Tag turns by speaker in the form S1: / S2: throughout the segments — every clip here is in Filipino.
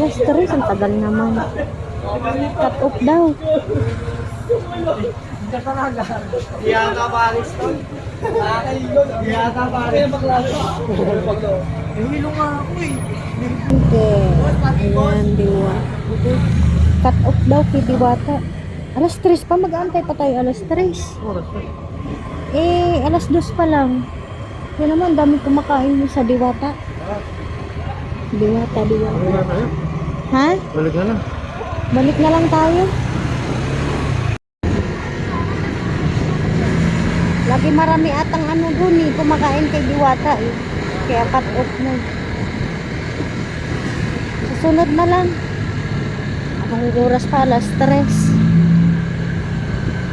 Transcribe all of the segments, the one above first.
S1: Alas 3, ang tagal naman. Cut off daw.
S2: Yata paris to. Yata paris. Hilo nga ako eh.
S1: Okay. Ayan, diwa. Cut off daw kay Diwata. Alas 3 pa, mag-aantay pa tayo alas 3. Eh, alas 2 pa lang. Yun naman, dami kumakain sa Diwata. Diwata, Diwata. Ha?
S2: Balik na lang.
S1: Balik na lang tayo. Lagi marami atang ano dun eh, kumakain kay Diwata eh. Kaya cut off mo. Susunod na lang. Anong oras pa? Alas 3.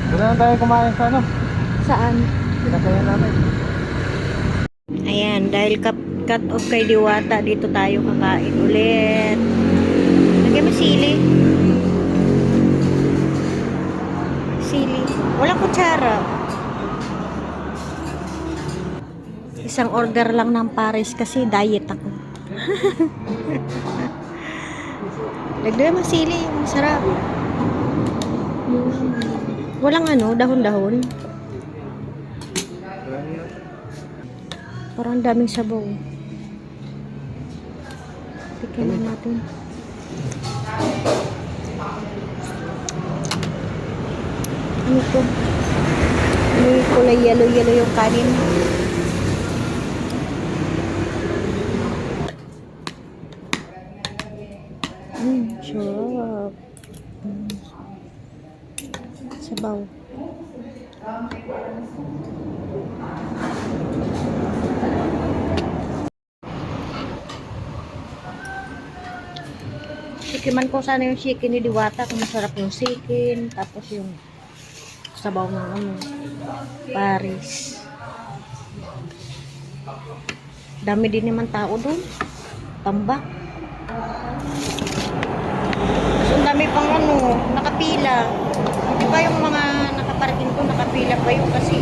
S2: Doon na tayo kumain sa ano.
S1: Saan?
S2: Pinakayan namin.
S1: Ayan, dahil cut, cut off kay Diwata, dito tayo kakain ulit. Lagyan mo sili. Sili. Walang kutsara. Isang order lang ng Paris kasi diet ako. Lagyan mo sili, masarap. Walang ano, dahon-dahon. Parang daming sabaw. Tikin na natin. Ano to? May kulay yellow-yellow yung kanin. Mm, sarap. Mm. Sabaw. Sikiman ko sana yung chicken ni Diwata kung masarap yung chicken tapos yung sabaw ng ano Paris dami din naman tao doon. Tambak. Tapos ang dami pang ano nakapila. Di ba yung mga nakaparking ko nakapila pa yun kasi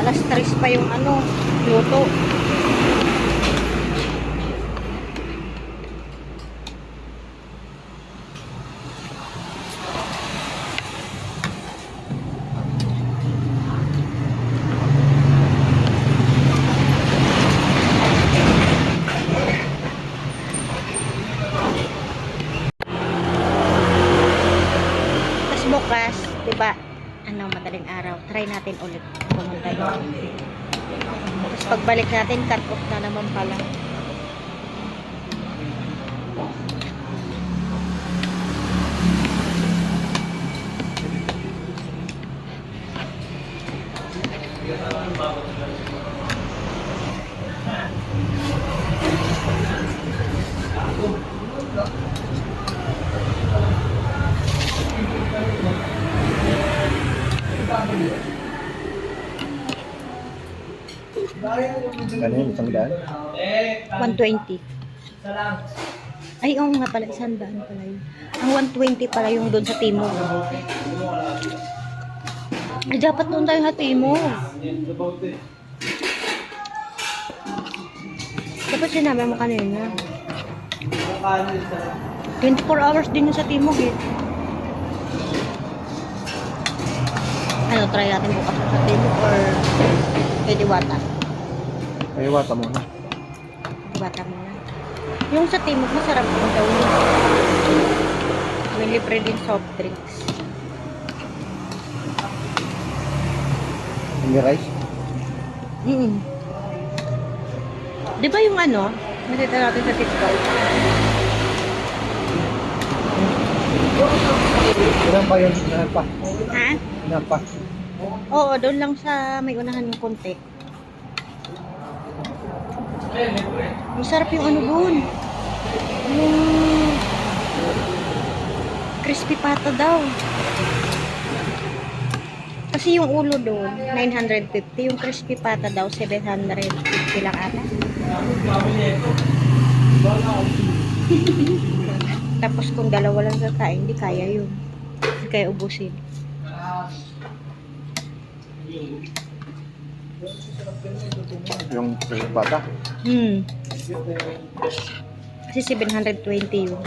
S1: alas 3 pa yung ano luto Tapos bukas, di ba, ano, madaling araw, try natin ulit pumunta doon. Tapos pagbalik natin, cut off na naman pala.
S2: Ano yun? Isang daan?
S1: 120. Ay, oo nga pala, isang daan pala yun. Ang 120 pala yung doon sa Timog. Ay, dapat doon tayo sa Timog. Dapat sinabi mo kanina. 24 hours din yung sa Timog eh. Ano, try natin bukas sa Timog or kay Diwata.
S2: Ay, wata muna.
S1: Bata mo na. Yung sa Timog, masarap yung daw yun. May libre din soft drinks.
S2: Hindi rice?
S1: Mm Di ba yung ano, nakita natin sa TikTok?
S2: Ilan pa yun? Ilan pa?
S1: Ha?
S2: Ilan pa?
S1: Oo, doon lang sa may unahan ng konti. Masarap yung ano doon. Yung crispy pata daw. Kasi yung ulo doon, 950. Yung crispy pata daw, 750 lang ata. Tapos kung dalawa lang kakain, hindi kaya yun. Hindi kaya ubusin.
S2: Yung bata?
S1: Hmm. Kasi 720 yun.